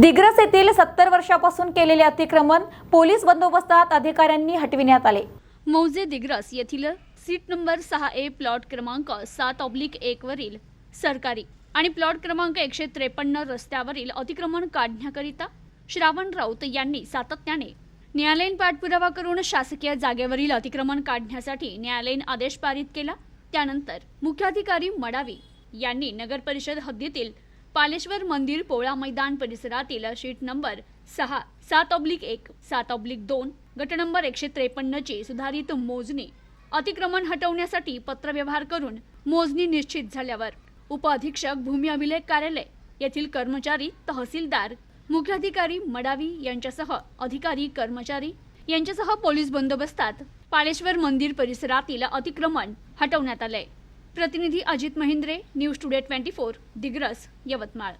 दिग्रस येथील सत्तर वर्षापासून केलेले अतिक्रमण पोलीस बंदोबस्तात अधिकाऱ्यांनी हटविण्यात आले. मौजे दिग्रस येथील सीट नंबर सहा ए प्लॉट क्रमांक सात ऑब्लिक एक वरील सरकारी आणि प्लॉट क्रमांक एकशे त्रेपन्न रस्त्यावरील अतिक्रमण काढण्याकरिता श्रावण राऊत यांनी सातत्याने न्यायालयीन पाठपुरावा करून शासकीय जागेवरील अतिक्रमण काढण्यासाठी न्यायालयीन आदेश पारित केला. त्यानंतर मुख्याधिकारी मडावी यांनी नगर परिषद हद्दीतील पालेश्वर मंदिर पोळा मैदान परिसरातील शीट नंबर सहा सात ऑब्लिक एक सात ऑब्लिक दोन गट नंबर एकशे त्रेपन्नची सुधारित मोजणी अतिक्रमण हटवण्यासाठी पत्रव्यवहार करून मोजणी निश्चित झाल्यावर उपअधीक्षक भूमी अभिलेख कार्यालय येथील कर्मचारी तहसीलदार मुख्याधिकारी मडावी यांच्यासह अधिकारी कर्मचारी यांच्यासह पोलीस बंदोबस्तात पालेश्वर मंदिर परिसरातील अतिक्रमण हटवण्यात आले प्रतिनिधी Ajit Mahindre news today twenty four Digras Yavatmal.